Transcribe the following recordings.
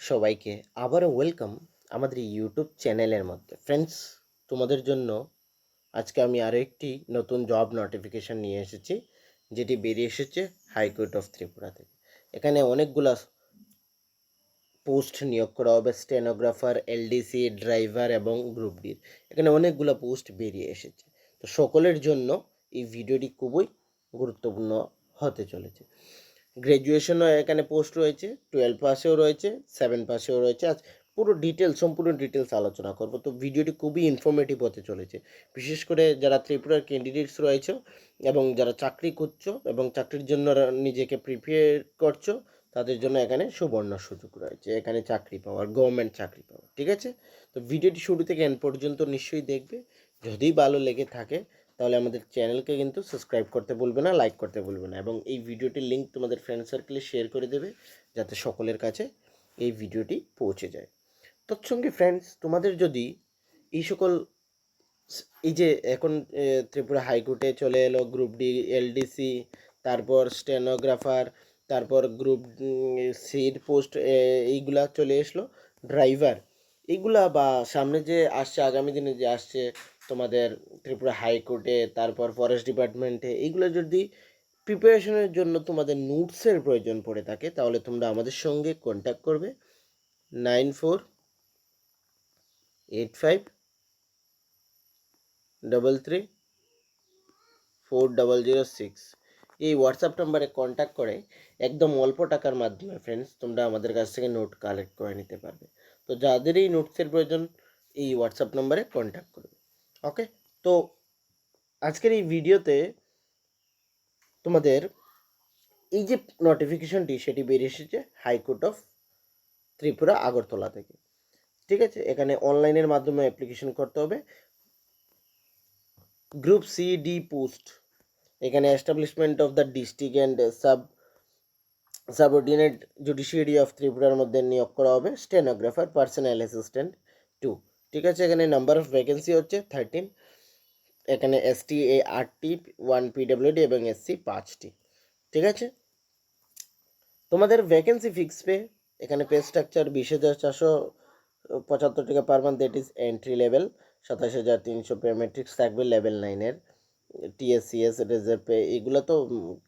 সবাইকে আবারও ওয়েলকাম আমাদের ইউটিউব চ্যানেলের মধ্যে। ফ্রেন্ডস তোমাদের জন্য আজকে আমি আরও একটি নতুন জব নোটিফিকেশান নিয়ে এসেছি, যেটি বেরিয়ে এসেছে হাইকোর্ট অফ ত্রিপুরা থেকে। এখানে অনেকগুলা পোস্ট নিয়োগ করা হবে স্টেনোগ্রাফার এলডিসি ড্রাইভার এবং গ্রুপ ডির এখানে অনেকগুলো পোস্ট বেরিয়ে এসেছে। তো সকলের জন্য এই ভিডিওটি খুবই গুরুত্বপূর্ণ হতে চলেছে। গ্র্যাজুয়েশনও এখানে পোস্ট রয়েছে টুয়েলভ পাসেও রয়েছে সেভেন পাসেও রয়েছে। আজ পুরো ডিটেলস সম্পূর্ণ ডিটেলস আলোচনা করব। তো ভিডিওটি খুবই ইনফরমেটিভ হতে চলেছে। বিশেষ করে যারা ত্রিপুরার ক্যান্ডিডেটস রয়েছে এবং যারা চাকরি করছ এবং চাকরির জন্য নিজেকে প্রিপেয়ার করছ, তাদের জন্য এখানে সুবর্ণ সুযোগ রয়েছে। এখানে চাকরি পাওয়ার গভর্নমেন্ট চাকরি পাওয়ার, ঠিক আছে? তো ভিডিওটি শুরু থেকে এন্ড পর্যন্ত নিশ্চয়ই দেখবে। যদি ভালো লেগে থাকে তাহলে আমাদের চ্যানেলকে কিন্তু সাবস্ক্রাইব করতে ভুলবে না লাইক করতে ভুলবে না এবং এই ভিডিওটির লিঙ্ক তোমাদের ফ্রেন্ড সার্কেলে শেয়ার করে দেবে যাতে সকলের কাছে এই ভিডিওটি পৌঁছে যায়। তৎসঙ্গে ফ্রেন্ডস তোমাদের যদি এই সকল এই যে এখন ত্রিপুরা হাইকোর্টে চলে এলো গ্রুপ ডি এলডিসি তারপর স্টেনোগ্রাফার তারপর গ্রুপ সিড পোস্ট এইগুলা চলে আসলো ড্রাইভার এইগুলা বা সামনে যে আসছে, আগামী দিনে যে আসছে তোমাদের ত্রিপুরা হাইকোর্টে তারপর ফরেস্ট ডিপার্টমেন্টে এইগুলো যদি প্রিপারেশনের জন্য তোমাদের নোটসের প্রয়োজন পড়ে থাকে, তাহলে তোমরা আমাদের সঙ্গে কন্ট্যাক্ট করবে। Nine four eight five double three four double zero six এই হোয়াটসঅ্যাপ নাম্বারে কন্ট্যাক্ট করে একদম অল্প টাকার মাধ্যমে ফ্রেন্ডস তোমরা আমাদের কাছ থেকে নোট কালেক্ট করে নিতে পারবে। তো যাদের এই নোটসের প্রয়োজন, এই হোয়াটসঅ্যাপ নাম্বারে কন্ট্যাক্ট করবে। ওকে তো আজকের এই ভিডিওতে তোমাদের এই যে নোটিফিকেশনটি সেটি বেরিয়ে এসেছে হাইকোর্ট অফ ত্রিপুরা, আগরতলা থেকে। ঠিক আছে? এখানে অনলাইনের মাধ্যমে অ্যাপ্লিকেশন করতে হবে। গ্রুপ সি ডি পোস্ট এখানে establishment of the district and sub subordinate judiciary of ত্রিপুরার মধ্যে নিয়োগ করা হবে। স্টেনোগ্রাফার পার্সোনাল অ্যাসিস্ট্যান্ট টু ঠিক আছে, এখানে নাম্বার অফ ভ্যাকেন্সি হচ্ছে থার্টিন এখানে এসটি এ আটটি ওয়ান পিডব্লিউডি এবং এসসি পাঁচটি ঠিক আছে? তোমাদের ভ্যাকেন্সি ফিক্স পে এখানে পে স্ট্রাকচার বিশ হাজার চারশো পঁচাত্তর টাকা per month that is entry level সাতাশ হাজার তিনশো পে ম্যাট্রিক্স থাকবে লেভেল নাইনের টিএসসিএস রেজার্ভ পে এগুলো তো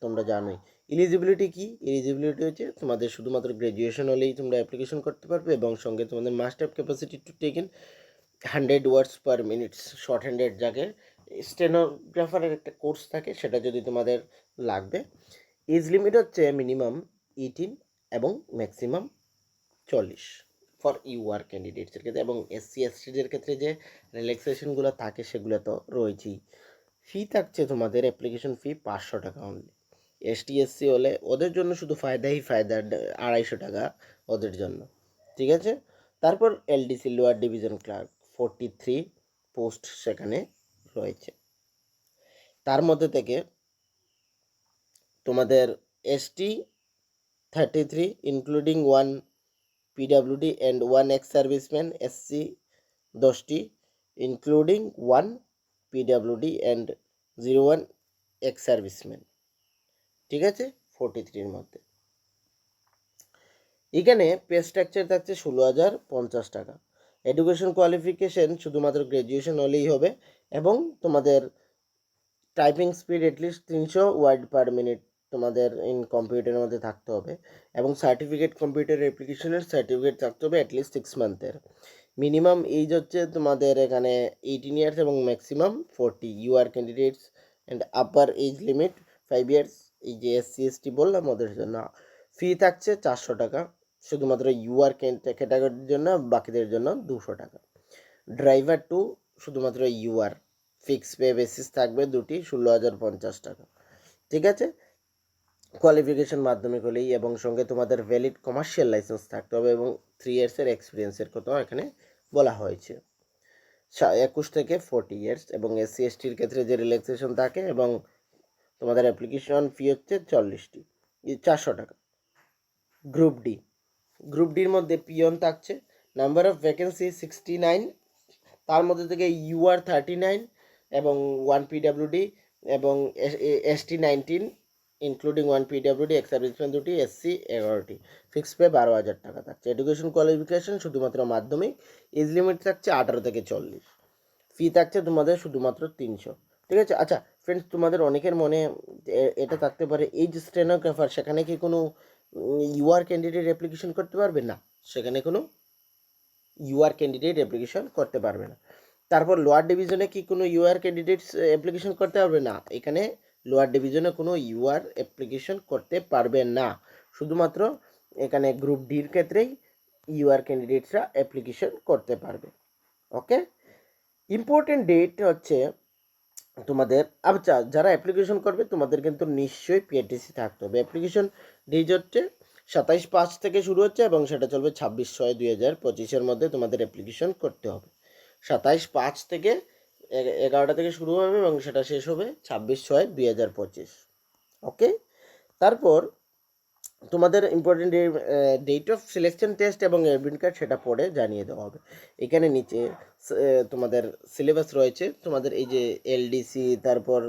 তোমরা জানোই। এলিজিবিলিটি কি? এলিজিবিলিটি হচ্ছে তোমাদের শুধুমাত্র গ্র্যাজুয়েশন হলেই তোমরা অ্যাপ্লিকেশন করতে পারবে এবং সঙ্গে তোমাদের master capacity to taken hundred words per minutes short handed যাকে স্টেনোগ্রাফারের একটা কোর্স থাকে, সেটা যদি তোমাদের লাগবে। এজ লিমিট হচ্ছে মিনিমাম এইটিন এবং ম্যাক্সিমাম চল্লিশ ফর ইউআর ক্যান্ডিডেটসের ক্ষেত্রে এবং এসসি এসটিদের ক্ষেত্রে যে রিল্যাক্সেশনগুলো থাকে, সেগুলো তো রয়েছেই। ফি থাকছে তোমাদের অ্যাপ্লিকেশন ফি পাঁচশো টাকা অনলি এসটি এসসি হলে ওদের জন্য শুধু ফায়দাই ফায়দা, আড়াইশো টাকা ওদের জন্য। ঠিক আছে? তারপর LDC lower division clerk forty three post সেখানে রয়েছে। তার মধ্যে থেকে তোমাদের ST thirty three including one PWD and one ex serviceman SC দশটি including one PWD and zero one ex serviceman ঠিক আছে? ফোরটি থ্রির মধ্যে। এখানে পে স্ট্রাকচার থাকছে ষোলো হাজার পঞ্চাশ টাকা। এডুকেশন কোয়ালিফিকেশন শুধুমাত্র গ্র্যাজুয়েশন হলেই হবে এবং তোমাদের টাইপিং স্পিড অ্যাটলিস্ট তিনশো ওয়ার্ড পার মিনিট তোমাদের ইন কম্পিউটারের মধ্যে থাকতে হবে এবং সার্টিফিকেট কম্পিউটার অ্যাপ্লিকেশনের সার্টিফিকেট থাকতে হবে অ্যাটলিস্ট সিক্স মান্থের মিনিমাম এজ হচ্ছে তোমাদের এখানে এইটিন ইয়ার্স এবং maximum forty UR candidates and upper age limit five years এই যে এসসি এসটি বললাম ওদের জন্য। ফি থাকছে চারশো টাকা। শুধুমাত্র ইউআর ক্যাটাগরির জন্য, বাকিদের জন্য দুশো টাকা। ড্রাইভার টু শুধুমাত্র ইউআর ফিক্স পে বেসিস থাকবে দুটি, ষোলো হাজার পঞ্চাশ টাকা। ঠিক আছে? কোয়ালিফিকেশন মাধ্যমিক হলেই এবং সঙ্গে তোমাদের ভ্যালিড কমার্শিয়াল লাইসেন্স থাকতে হবে এবং থ্রি ইয়ার্সের এক্সপিরিয়েন্সের কথাও এখানে বলা হয়েছে। একুশ থেকে ফোরটি ইয়ার্স এবং এসসি এসটির ক্ষেত্রে যে রিল্যাক্সেশন থাকে এবং তোমাদের অ্যাপ্লিকেশন ফি হচ্ছে চল্লিশটি চারশো টাকা। গ্রুপ ডি গ্রুপ ডির মধ্যে পিয়ন থাকছে। Number of vacancy sixty nine তার মধ্যে থেকে ইউআর থার্টি নাইন এবং ওয়ান পিডাব্লিউডি এবং ST nineteen including one PWD ex serviceman দুটি এসসি এগারোটি ফিক্সড পে বারো হাজার টাকা থাকছে। এডুকেশন কোয়ালিফিকেশন শুধুমাত্র মাধ্যমিক এজ লিমিট থাকছে আঠারো থেকে চল্লিশ। ফি থাকছে তোমাদের শুধুমাত্র তিনশো। ঠিক আছে? আচ্ছা ফ্রেন্ডস তোমাদের অনেকের মনে এটা থাকতে পারে এই যে স্টেনোগ্রাফার সেখানে কি কোনো ইউআর ক্যান্ডিডেট অ্যাপ্লিকেশন করতে পারবে না। সেখানে কোনো ইউআর ক্যান্ডিডেট অ্যাপ্লিকেশন করতে পারবে না। তারপর লোয়ার ডিভিশনে কি কোনো ইউআর ক্যান্ডিডেটস অ্যাপ্লিকেশন করতে পারবে না? এখানে লোয়ার ডিভিশনে কোনো ইউআর অ্যাপ্লিকেশন করতে পারবে না। শুধুমাত্র এখানে গ্রুপ ডির ক্ষেত্রেই ইউআর ক্যান্ডিডেটসরা অ্যাপ্লিকেশন করতে পারবে। ওকে? ইম্পর্টেন্ট ডেট হচ্ছে তোমাদের আচ্ছা যারা অ্যাপ্লিকেশন করবে, তোমাদের কিন্তু নিশ্চয়ই পিএটিসি থাকতে হবে। অ্যাপ্লিকেশন ডিজ হচ্ছে সাতাইশ পাঁচ থেকে শুরু হচ্ছে এবং সেটা চলবে ছাব্বিশ ছয় দুই হাজার পঁচিশের মধ্যে তোমাদের অ্যাপ্লিকেশন করতে হবে। সাতাইশ পাঁচ থেকে এগারোটা থেকে শুরু হবে এবং সেটা শেষ হবে ছাব্বিশ ছয় দুই হাজার পঁচিশ। ওকে তারপর তোমাদের important date of selection test এবং অ্যাডমিট কার্ড সেটা পরে জানিয়ে দেওয়া হবে। এখানে নিচে তোমাদের সিলেবাস রয়েছে। তোমাদের এই যে এলডিসি তারপর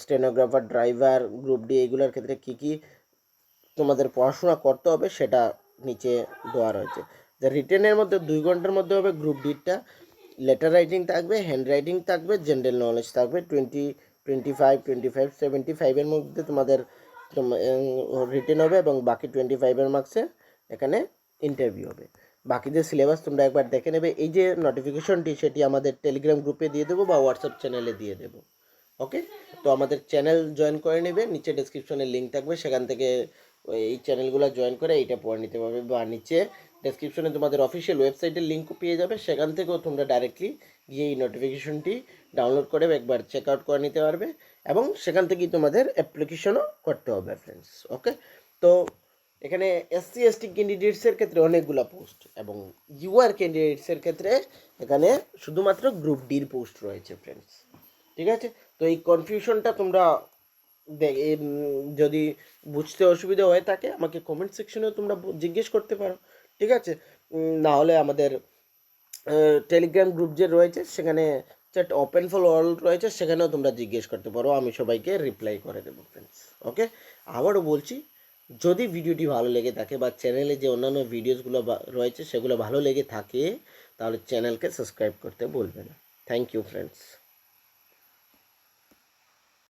স্টেনোগ্রাফার ড্রাইভার গ্রুপ ডি এগুলোর ক্ষেত্রে কী কী তোমাদের পড়াশোনা করতে হবে সেটা নিচে দেওয়া রয়েছে। যে রিটেনের মধ্যে দুই ঘণ্টার মধ্যে হবে গ্রুপ ডিটা লেটার রাইটিং থাকবে হ্যান্ড রাইটিং থাকবে জেনারেল নলেজ থাকবে। Twenty twenty five twenty five seventy ফাইভের মধ্যে তোমাদের রিটেন হবে এবং বাকি টোয়েন্টি ফাইভের মার্কসে এখানে ইন্টারভিউ হবে। বাকি যে সিলেবাস তোমরা একবার দেখে নেবে, এই যে নোটিফিকেশনটি সেটি আমাদের টেলিগ্রাম গ্রুপে দিয়ে দেবো বা হোয়াটসঅ্যাপ চ্যানেলে দিয়ে দেবো। ওকে তো আমাদের চ্যানেল জয়েন করে নেবে, নিচে ডেসক্রিপশনে লিঙ্ক থাকবে, সেখান থেকে এই চ্যানেলগুলো জয়েন করে এইটা পড়ে নিতে পারবে বা নিচে ডেসক্রিপশনে তোমাদের অফিসিয়াল ওয়েবসাইটের লিঙ্কও পেয়ে যাবে, সেখান থেকেও তোমরা ডাইরেক্টলি গিয়ে এই নোটিফিকেশনটি ডাউনলোড করে একবার চেক আউট করে নিতে পারবে এবং সেখান থেকেই তোমাদের অ্যাপ্লিকেশনও করতে হবে ফ্রেন্ডস ওকে তো এখানে এসসি এসটি ক্যান্ডিডেটসের ক্ষেত্রে অনেকগুলো পোস্ট এবং ইউআর ক্যান্ডিডেটসের ক্ষেত্রে এখানে শুধুমাত্র গ্রুপ ডির পোস্ট রয়েছে ফ্রেন্ডস ঠিক আছে? তো এই কনফিউশনটা তোমরা যদি বুঝতে অসুবিধা হয়ে থাকে, আমাকে কমেন্ট সেকশনেও তোমরা জিজ্ঞেস করতে পারো, ঠিক আছে? না হলে আমাদের টেলিগ্রাম গ্রুপ যে রয়েছে, সেখানে চ্যাট ওপেন ফর অল রয়েছে, সেখানেও তোমরা জিজ্ঞেস করতে পারো, আমি সবাইকে রিপ্লাই করে দেবো ফ্রেন্ডস ওকে আবারও বলছি, যদি ভিডিওটি ভালো লেগে থাকে বা চ্যানেলে যে অন্যান্য ভিডিওসগুলো রয়েছে, সেগুলো ভালো লেগে থাকে, তাহলে চ্যানেলকে সাবস্ক্রাইব করতে বলবে না। Thank you friends